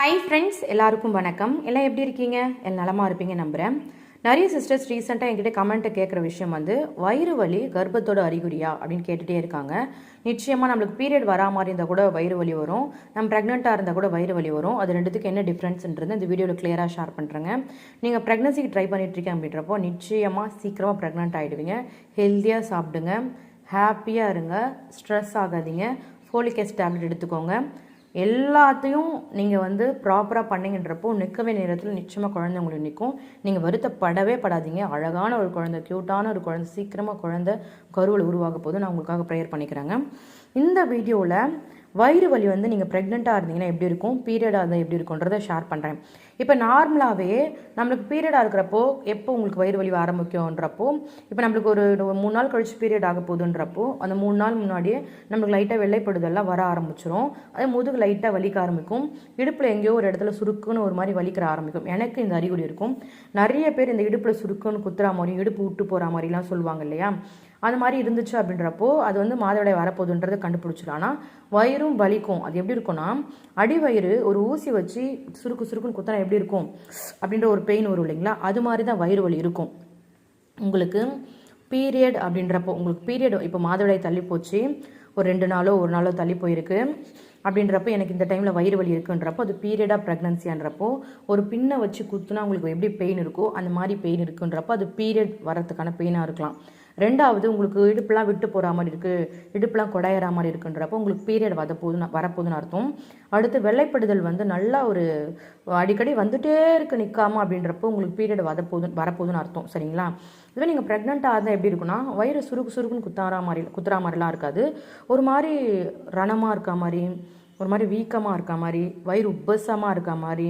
Hi friends எல்லாருக்கும் வணக்கம். எல்லாம் எப்படி இருக்கீங்க? எல்லாம் நலமாக இருப்பீங்க நம்புகிறேன் நிறைய சிஸ்டர்ஸ் ரீசெண்டாக என்கிட்ட கமெண்ட்டை கேட்குற விஷயம் வந்து வயிறு வலி கர்ப்பத்தோட அறிகுறியா? அப்படின்னு கேட்டுகிட்டே இருக்காங்க. நிச்சயமாக நம்மளுக்கு பீரியட் வரா மாதிரி இருந்தால் கூட வயிறு வலி வரும். நம்ம ப்ரெக்னெண்ட்டாக இருந்தால் கூட வயிறு வலி வரும். அது ரெண்டுத்துக்கு என்ன டிஃப்ரென்ஸ்ன்றது இந்த வீடியோவில் கிளியராக ஷேர் பண்ணுறேங்க நீங்கள் ப்ரெக்னன்சிக்கு ட்ரை பண்ணிட்டுருக்கேன் அப்படின்றப்போ நிச்சயமாக சீக்கிரமாக ப்ரெக்னென்ட் ஆகிடுவீங்க ஹெல்த்தியாக சாப்பிடுங்க. ஹாப்பியாக இருங்க. ஸ்ட்ரெஸ் ஆகாதீங்க. ஃபோலிக் ஆசிட் டேப்லெட் எடுத்துக்கோங்க. எல்லாத்தையும் நீங்கள் வந்து ப்ராப்பராக பண்ணிங்கன்றப்போ நிற்கவே நேரத்தில் நிச்சயமாக குழந்தை உங்களுக்கு நிற்கும் நீங்கள் வருத்தப்படவே படாதீங்க. அழகான ஒரு குழந்தை க்யூட்டான ஒரு குழந்தை சீக்கிரமாக குழந்தை கருவில் உருவாக போது நான் உங்களுக்காக ப்ரேயர் பண்ணிக்கிறேங்க. இந்த வீடியோவில் வயிறு வலி வந்து நீங்கள் ப்ரெக்னெண்ட்டாக இருந்தீங்கன்னா எப்படி இருக்கும்? பீரியடாக இருந்தால் எப்படி இருக்குன்றதை ஷேர் பண்ணுறேன் இப்போ நார்மலாகவே நம்மளுக்கு பீரியடாக இருக்கிறப்போ எப்போ உங்களுக்கு வயிறு வலி ஆரம்பிக்கும்ன்றப்போ இப்போ நம்மளுக்கு ஒரு மூணு நாள் கழிச்சு பீரியட் ஆக போகுதுன்றப்போ அந்த மூணு நாள் முன்னாடியே நம்மளுக்கு லைட்டாக வெள்ளைப்படுதெல்லாம் வர ஆரம்பிச்சிரும். அதே முதுகு லைட்டாக வலிக்க ஆரம்பிக்கும். இடுப்பில் எங்கேயோ ஒரு இடத்துல சுருக்குன்னு ஒரு மாதிரி வலிக்கிற ஆரம்பிக்கும். எனக்கு இந்த அறிகுறி இருக்கும். நிறைய பேர் இந்த இடுப்பில் சுருக்குன்னு குத்துற மாதிரியும் இடுப்பு விட்டு போகிற மாதிரிலாம் சொல்லுவாங்க இல்லையா? அது மாதிரி இருந்துச்சு அப்படின்றப்போ அது வந்து மாதவிடாய் வரப்போகுதுன்றதை கண்டுபிடிச்சிடும் ஆனால் வயிறும் வலிக்கும். அது எப்படி இருக்கும்னா அடிவயிறு ஒரு ஊசி வச்சு சுருக்கு சுருக்குன்னு குத்தினா எப்படி இருக்கும்? அப்படின்ற ஒரு பெயின் வரும் இல்லைங்களா? அது மாதிரி தான் வயிறு வலி இருக்கும். உங்களுக்கு பீரியட் அப்படின்றப்போ உங்களுக்கு பீரியட் இப்போ மாதவிடாய் தள்ளி போச்சு. ஒரு ரெண்டு நாளோ ஒரு நாளோ தள்ளி போயிருக்கு. அப்படின்றப்போ எனக்கு இந்த டைமில் வயிறு வலி இருக்குன்றப்போ அது பீரியடாக ப்ரெக்னன்சியான்றப்போ ஒரு பின்னை வச்சு குத்துனா உங்களுக்கு எப்படி பெயின் இருக்கோ அந்த மாதிரி பெயின் இருக்குன்றப்போ அது பீரியட் வரத்துக்கான பெயினாக இருக்கலாம். ரெண்டாவது உங்களுக்கு இடுப்புலாம் விட்டு போகிற மாதிரி இருக்குது இடுப்புலாம் குடையிற மாதிரி இருக்குன்றப்போ உங்களுக்கு பீரியட் வரப்போகுதுன்னு வரப்போகுதுன்னு அர்த்தம். அடுத்து வெள்ளைப்படுதல் வந்து நல்லா ஒரு அடிக்கடி வந்துட்டே இருக்கு நிற்காம அப்படின்றப்போ உங்களுக்கு பீரியட் வரப்போகுது வரப்போகுதுன்னு அர்த்தம். சரிங்களா? இதுவே நீங்கள் ப்ரெக்னெண்ட்டாக இருந்தால் எப்படி இருக்குன்னா வயிறு சுருக்கு சுருக்குன்னு குத்தாரா மாதிரி குத்துறா மாதிரிலாம் இருக்காது. ஒரு மாதிரி ரணமாக இருக்க மாதிரி ஒரு மாதிரி வீக்கமாக இருக்க மாதிரி வயிறு உப்பசமாக இருக்க மாதிரி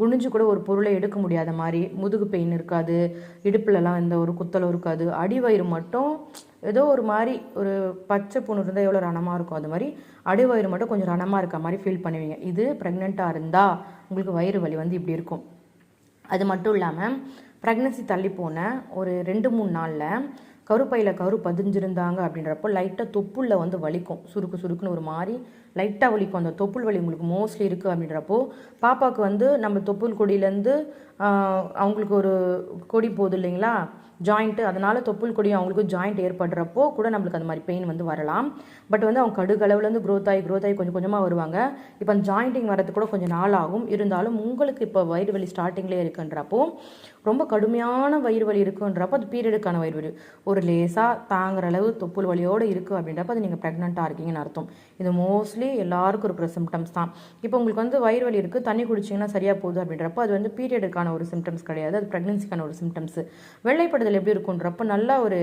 குனிஞ்சு கூட ஒரு பொருளை எடுக்க முடியாத மாதிரி முதுகு பெயின் இருக்காது இடுப்புலலாம் எந்த ஒரு குத்தலும் இருக்காது அடி வயிறு மட்டும் ஏதோ ஒரு மாதிரி ஒரு பச்சை புண்ணு இருந்தால் எவ்வளோ ரணமாக இருக்கும் அது மாதிரி அடி வயிறு மட்டும் கொஞ்சம் ரணமாக இருக்க மாதிரி ஃபீல் பண்ணுவீங்க. இது ப்ரெக்னெண்ட்டாக இருந்தால் உங்களுக்கு வயிறு வலி வந்து இப்படி இருக்கும். அது மட்டும் இல்லாமல் ப்ரெக்னன்சி தள்ளி போன ஒரு ரெண்டு மூணு நாளில் கருப்பையில் கரு பதிஞ்சிருந்தாங்க அப்படின்றப்போ லைட்டாக தொப்புளில் வந்து வலிக்கும். சுருக்கு சுருக்குன்னு ஒரு மாதிரி லைட்டாக வலிக்கும். அந்த தொப்புள் வலி உங்களுக்கு மோஸ்ட்லி இருக்குது அப்படின்றப்போ பாப்பாவுக்கு வந்து நம்ம தொப்புள் கொடியிலேருந்து அவங்களுக்கு ஒரு கொடி போகுது இல்லைங்களா? ஜாயிண்ட்டு அதனால் தொப்புள் கொடி அவங்களுக்கு ஜாயிண்ட் ஏற்படுறப்போ கூட நம்மளுக்கு அந்த மாதிரி பெயின் வந்து வரலாம். பட் வந்து அவங்க கடுகளவுலேருந்து க்ரோத் ஆகி க்ரோத் ஆகி கொஞ்சம் கொஞ்சமாக வருவாங்க. இப்போ அந்த ஜாயிண்டிங் வரது கூட கொஞ்சம் நாள் ஆகும். இருந்தாலும் உங்களுக்கு இப்போ வயிறு வலி ஸ்டார்டிங்லேயே இருக்குன்றப்போ ரொம்ப கடுமையான வயிறு வலி இருக்குன்றப்போ அது பீரியடுக்கான வயிறு வலி. ஒரு லேசாக தாங்குற அளவு தொப்புள் வலியோடு இருக்குது அப்படின்றப்ப அது நீங்கள் ப்ரெக்னெண்ட்டாக இருக்கீங்கன்னு அர்த்தம். இது மோஸ்ட்லி எல்லாருக்கும் இருக்கிற சிம்டம்ஸ் தான். இப்போ உங்களுக்கு வந்து வயிறு வலி இருக்குது தண்ணி குடிச்சிங்கன்னா சரியாக போகுது அப்படின்றப்போ அது வந்து பீரியடுக்கான ஒரு சிம்டம்ஸ் கிடையாது. அது ப்ரெக்னென்சிக்கான ஒரு சிம்டம்ஸ் வெள்ளைப்படுதல் எப்படி இருக்குன்றப்போ நல்லா ஒரு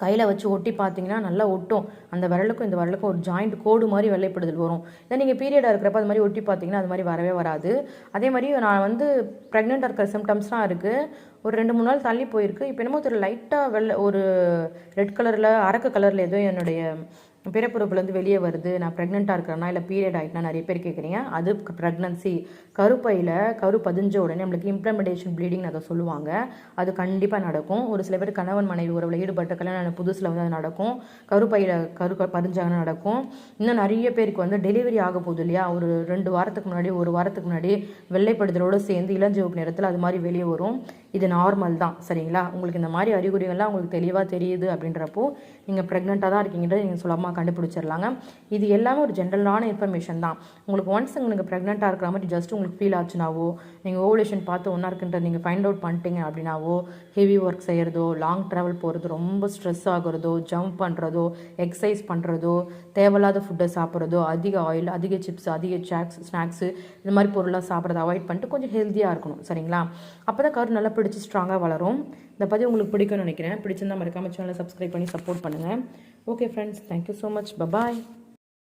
கையில் வச்சு ஒட்டி பார்த்தீங்கன்னா நல்லா ஒட்டும். அந்த விரலுக்கும் இந்த விரலுக்கும் ஒரு ஜாயிண்ட் கோடு மாதிரி வெள்ளைப்படுதல் வரும். இதை நீங்கள் பீரியடாக இருக்கிறப்ப அது மாதிரி ஒட்டி பார்த்தீங்கன்னா அது மாதிரி வரவே வராது. அதே மாதிரி நான் வந்து ப்ரெக்னெண்ட்டாக இருக்கிற சிம்டம்ஸ்லாம் இருக்குது ஒரு ரெண்டு மூணு நாள் தள்ளி போயிருக்கு. இப்போ என்னமோ ஒரு லைட்டாக வெள்ளை ஒரு ரெட் கலரில் அரக்கு கலரில் ஏதோ என்னுடைய பிறப்புறுப்புலேருந்து வெளியே வருது நான் ப்ரெக்னெண்ட்டாக இருக்கிறேன்னா இல்லை பீரியட் ஆகிட்டுனா நிறைய பேர் கேட்குறீங்க. அது ப்ரெக்னன்சி கருப்பையில் கரு பதிஞ்ச உடனே நம்மளுக்கு இம்ப்ளமெண்டேஷன் ப்ளீடிங் அதை சொல்லுவாங்க. அது கண்டிப்பாக நடக்கும். ஒரு சில பேர் கணவன் மனைவி உறவில் ஈடுபட்ட கல்யாணம் புதுசில் வந்து அது நடக்கும். கருப்பையில் கரு பதிஞ்சாங்கன்னா நடக்கும். இன்னும் நிறைய பேருக்கு வந்து டெலிவரி ஆக போகுது இல்லையா? ஒரு ரெண்டு வாரத்துக்கு முன்னாடி ஒரு வாரத்துக்கு முன்னாடி வெள்ளைப்படுதலோடு சேர்ந்து இளஞ்சிவப்பு நேரத்தில் அது மாதிரி வெளியே வரும். இது நார்மல் தான் சரிங்களா? உங்களுக்கு இந்த மாதிரி அறிகுறிகள்லாம் உங்களுக்கு தெளிவாக தெரியுது அப்படின்றப்போ நீங்கள் ப்ரெக்னெண்ட்டாக தான் இருக்கீங்கன்றது நீங்கள் சீக்கிரமாக கண்டுபிடிச்சிடலாங்க. இது எல்லாமே ஒரு ஜென்ரலான இன்ஃபர்மேஷன் தான். உங்களுக்கு ஒன்ஸ் உங்களுக்கு ப்ரெக்னெண்ட்டாக இருக்கிற மாதிரி ஜஸ்ட் உங்களுக்கு ஃபீல் ஆச்சுனாவோ நீங்கள் ஓவலேஷன் பார்த்து ஒன்றா இருக்குன்றது நீங்கள் ஃபைண்ட் அவுட் பண்ணிட்டீங்க அப்படின்னாவோ ஹெவி ஒர்க் செய்கிறதோ லாங் ட்ராவல் போகிறது ரொம்ப ஸ்ட்ரெஸ் ஆகுறதோ ஜம்ப் பண்ணுறதோ எக்ஸசைஸ் பண்ணுறதோ தேவையில்லாத ஃபுட்டை சாப்பிட்றதோ அதிக ஆயில் அதிக சிப்ஸ் அதிக சாக்ஸ் ஸ்நாக்ஸு இந்த மாதிரி பொருளாக சாப்பிட்றத அவாய்ட் பண்ணிட்டு கொஞ்சம் ஹெல்த்தியாக இருக்கணும். சரிங்களா? அப்போ தான் கரு நல்லா பிடிச்சி ஸ்ட்ராங்காக வளரும். இந்த பதிவு உங்களுக்கு பிடிக்கும்னு நினைக்கிறேன். பிடிச்சிருந்தா மறக்காம சேனலை சப்ஸ்கிரைப் பண்ணி சப்போர்ட் பண்ணுங்கள் okay friends thank you so much. Bye bye.